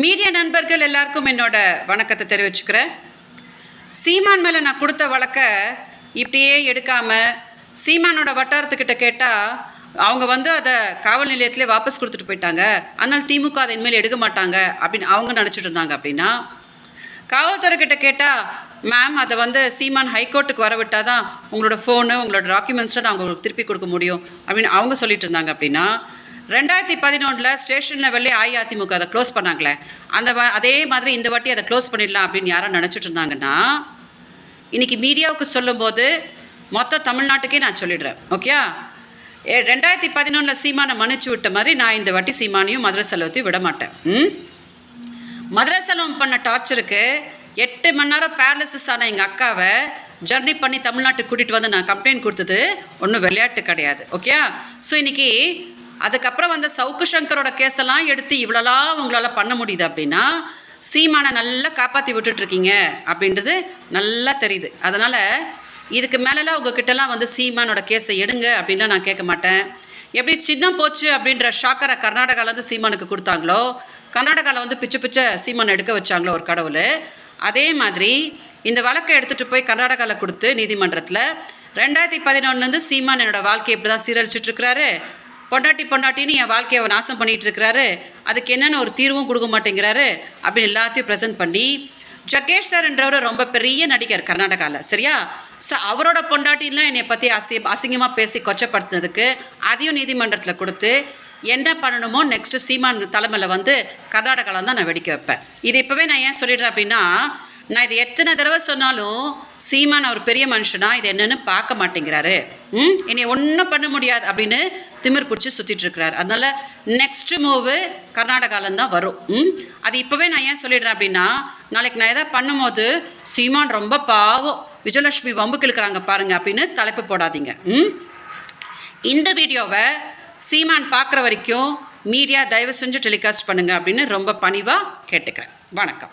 Media நண்பர்கள் எல்லாருக்கும் என்னோட வணக்கத்தை தெரிவிச்சுக்கிறேன். சீமான் மேலே நான் கொடுத்த வழக்கை இப்படியே எடுக்காமல் சீமானோட வட்டாரத்துக்கிட்ட கேட்டால் அவங்க வந்து அதை காவல் நிலையத்திலே வாபஸ் கொடுத்துட்டு போயிட்டாங்க. அதனால் திமுக அதை இனிமேல் எடுக்க மாட்டாங்க அப்படின்னு அவங்க நினச்சிட்டு இருந்தாங்க அப்படின்னா காவல்துறை கிட்ட கேட்டால் மேம் அதை வந்து சீமான் ஹைகோர்ட்டுக்கு வரவிட்டால் தான் உங்களோட ஃபோனு உங்களோட டாக்குமெண்ட்ஸை நான் உங்களுக்கு திருப்பி கொடுக்க முடியும். அப்படின்னு அவங்க சொல்லிட்டு இருந்தாங்க அப்படின்னா ரெண்டாயிரத்தி பதினொன்றில் ஸ்டேஷனில் வெளியே அஇஅதிமுக அதை க்ளோஸ் பண்ணாங்களே. அந்த அதே மாதிரி இந்த வாட்டி அதை க்ளோஸ் பண்ணிடலாம் அப்படின்னு யாரும் நினச்சிட்டு இருந்தாங்கன்னா இன்றைக்கி மீடியாவுக்கு சொல்லும்போது மொத்த தமிழ்நாட்டுக்கே நான் சொல்லிடுறேன். ஓகே ரெண்டாயிரத்தி பதினொன்றில் சீமானை மன்னிச்சு விட்ட மாதிரி நான் இந்த வாட்டி சீமானையும் மதுரை செலவத்தையும் விட மாட்டேன். ம்? மதுரை செலவம் பண்ண டார்ச்சருக்கு எட்டு மணி நேரம் பேரலிசிஸ் ஆன எங்கள் அக்காவை ஜர்னி பண்ணி தமிழ்நாட்டுக்கு கூட்டிகிட்டு வந்து நான் கம்ப்ளைண்ட் கொடுத்தது ஒன்றும் விளையாட்டு கிடையாது. ஓகே ஸோ இன்னைக்கு அதுக்கப்புறம் வந்த சவுக்கு சங்கரோட கேஸெல்லாம் எடுத்து இவ்வளோலாம் உங்களால் பண்ண முடியுது அப்படின்னா சீமானை நல்லா காப்பாற்றி விட்டுட்ருக்கீங்க அப்படின்றது நல்லா தெரியுது. அதனால் இதுக்கு மேலெலாம் உங்ககிட்டலாம் வந்து சீமானோட கேஸை எடுங்க அப்படின்லாம் நான் கேட்க மாட்டேன். எப்படி சின்ன போச்சு அப்படின்ற ஷாக்கரை கர்நாடகாவிலேருந்து சீமானுக்கு கொடுத்தாங்களோ கர்நாடகாவில் வந்து பிச்சு பிச்சை சீமான் எடுக்க வச்சாங்களோ ஒரு கடவுள். அதே மாதிரி இந்த வழக்கை எடுத்துகிட்டு போய் கர்நாடகாவில் கொடுத்து நீதிமன்றத்தில் ரெண்டாயிரத்தி பதினொன்றுலேருந்து சீமான் என்னோடய வாழ்க்கையை இப்படி தான் சீரழிச்சிட்ருக்கிறாரு. பொண்டாட்டி பொண்டாட்டின்னு என் வாழ்க்கையை நாசம் பண்ணிட்டு இருக்கிறாரு அதுக்கு என்னென்ன ஒரு தீர்வும் கொடுக்க மாட்டேங்கிறாரு. அப்படின்னு எல்லாத்தையும் ப்ரெசென்ட் பண்ணி ஜகேஷ் சார்ன்றவர் ரொம்ப பெரிய நடிகர் கர்நாடகாவில் சரியா? ஸோ அவரோட பொண்டாட்டிலாம் என்னை பற்றி அசி அசிங்கமாக பேசி கொச்சப்படுத்தினதுக்கு அதையும் நீதிமன்றத்தில் கொடுத்து என்ன பண்ணணுமோ நெக்ஸ்ட்டு சீமான் தலைமையில் வந்து கர்நாடகாவில் தான் நான் வெடிக்க வைப்பேன். இது இப்போவே நான் ஏன் சொல்லிடுறேன் அப்படின்னா நான் இது எத்தனை தடவை சொன்னாலும் சீமான் அவர் பெரிய மனுஷனா இது என்னன்னு பார்க்க மாட்டேங்கிறாரு. ம்? என்னை ஒன்றும் பண்ண முடியாது அப்படின்னு திமிர் பிடிச்சி சுற்றிட்டு இருக்கிறாரு. அதனால நெக்ஸ்ட் மூவு கர்நாடகாலந்தான் வரும். ம்? அது இப்போவே நான் ஏன் சொல்லிடுறேன் அப்படின்னா நாளைக்கு நான் எதாவது பண்ணும்போது சீமான் ரொம்ப பாவம். விஜயலட்சுமி வம்பு கிழக்கிறாங்க பாருங்க அப்படின்னு தலைப்பு போடாதீங்க. ம்? இந்த வீடியோவை சீமான் பார்க்குற வரைக்கும் மீடியா தயவு செஞ்சு டெலிகாஸ்ட் பண்ணுங்க அப்படின்னு ரொம்ப பணிவாக கேட்டுக்கிறேன். வணக்கம்.